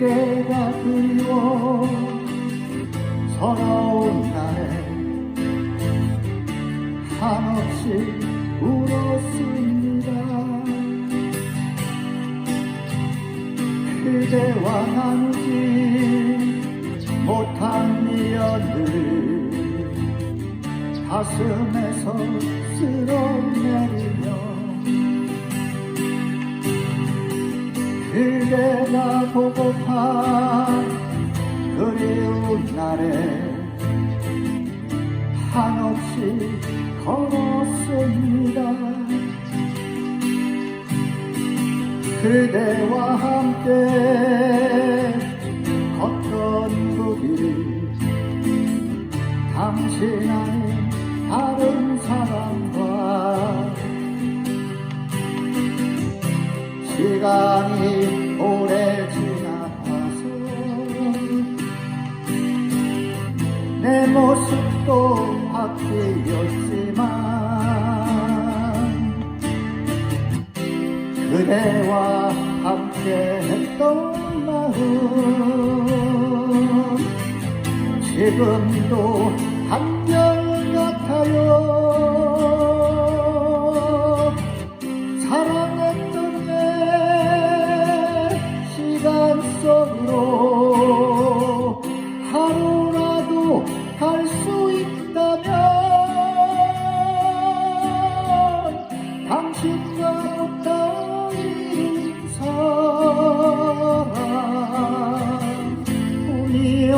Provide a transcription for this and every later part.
그대가 그리워 서러운 날에 한없이 울었습니다. 그대와 나누 가슴에서 쓸어내리며 그대가 보고파 그리운 날에 한없이 걸었습니다. 그대와 함께 시간이 오래 지나서 내 모습도 바뀌었지만 그대와 함께 했던 마음 지금도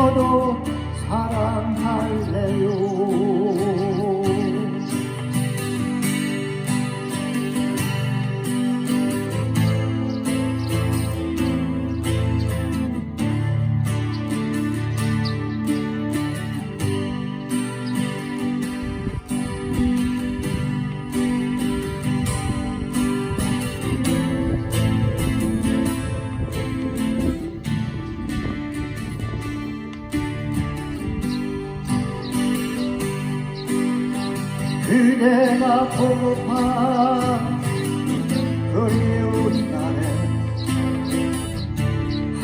뿐이어도 사랑할래요 그대가 보고파 그리운 날에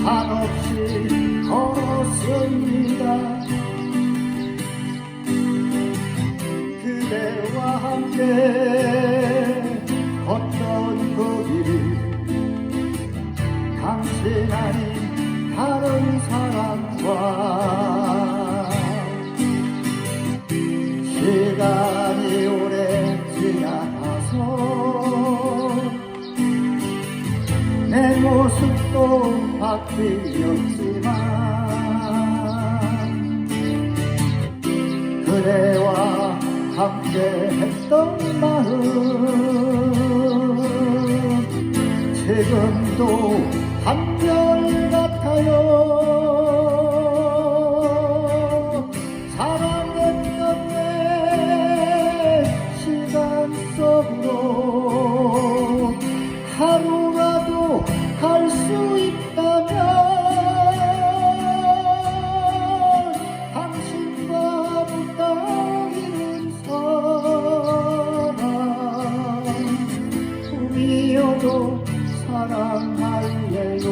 한없이 걸었습니다. 그대와 함께 걷던 그길 당신 아닌 다른 사람과 모습도 바뀌었지만 그대와 함께 했던 마음 지금도 한결 같아요. 사랑했던 내 시간 속으로 하루라도 수 있다면 당신과보다 이룬 사랑 리도 사랑할래요.